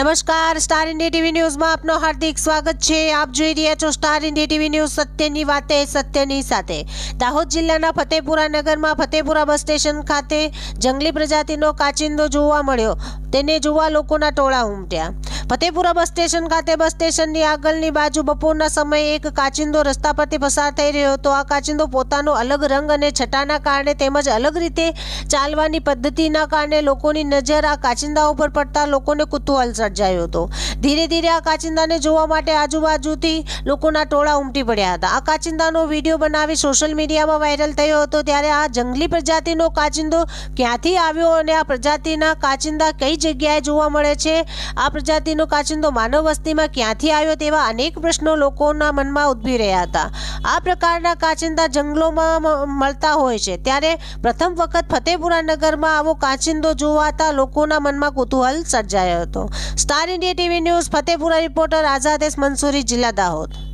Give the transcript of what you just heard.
નમસ્કાર, star India TV ન્યૂઝમાં આપનો હાર્દિક સ્વાગત છે. આપ જોઈ રહ્યા છો સ્ટાર ઇન્ડિયા ટીવી ન્યૂઝ સત્યની વાતે, સત્યની સાથે. દાહોદ જિલ્લાના ફતેપુરા નગરમાં ફતેપુરા બસ સ્ટેશન ખાતે જંગલી પ્રજાતિનો કાચિંદો જોવા મળ્યો. તેને જોવા લોકોના ટોળા ઉમટ્યા. ફતેપુરા બસ સ્ટેશન ખાતે બસ સ્ટેશનની આગળની બાજુ બપોરના સમયે એક કાચિંદો રસ્તા પરથી પસાર થઈ રહ્યો હતો. આ કાચિંદો પોતાનો અલગ રંગ અને છટાના કારણે તેમજ અલગ રીતે ચાલવાની પદ્ધતિના કારણે લોકોની નજર આ કાચિંદાઓ પર પડતા લોકોને કુતૂહલ સર્જાયો હતો. ધીરે ધીરે આ કાચિંદાને જોવા માટે આજુબાજુથી લોકોના ટોળા ઉમટી પડ્યા હતા. આ કાચિંદાનો વીડિયો બનાવી સોશિયલ મીડિયામાં વાયરલ થયો હતો ત્યારે આ જંગલી પ્રજાતિનો કાચિંદો ક્યાંથી આવ્યો અને આ પ્રજાતિના કાચિંદા કઈ જગ્યાએ જોવા મળે છે? આ પ્રજાતિનો કાચિંદો માનવ વસ્તીમાં ક્યાંથી આવ્યો તેવા અનેક પ્રશ્નો લોકોના મનમાં ઉદ્ભવી રહ્યા હતા. આ પ્રકારના કાચિંદા જંગલોમાં મળતા હોય છે. ત્યારે પ્રથમ વખત ફતેપુરા નગરમાં આવો કાચિંદો જોવાતા લોકોના મનમાં કુતૂહલ સર્જાયો હતો. Star India TV news, Fatepura reporter Azadesh Mansuri, જિલ્લા દાહોદ.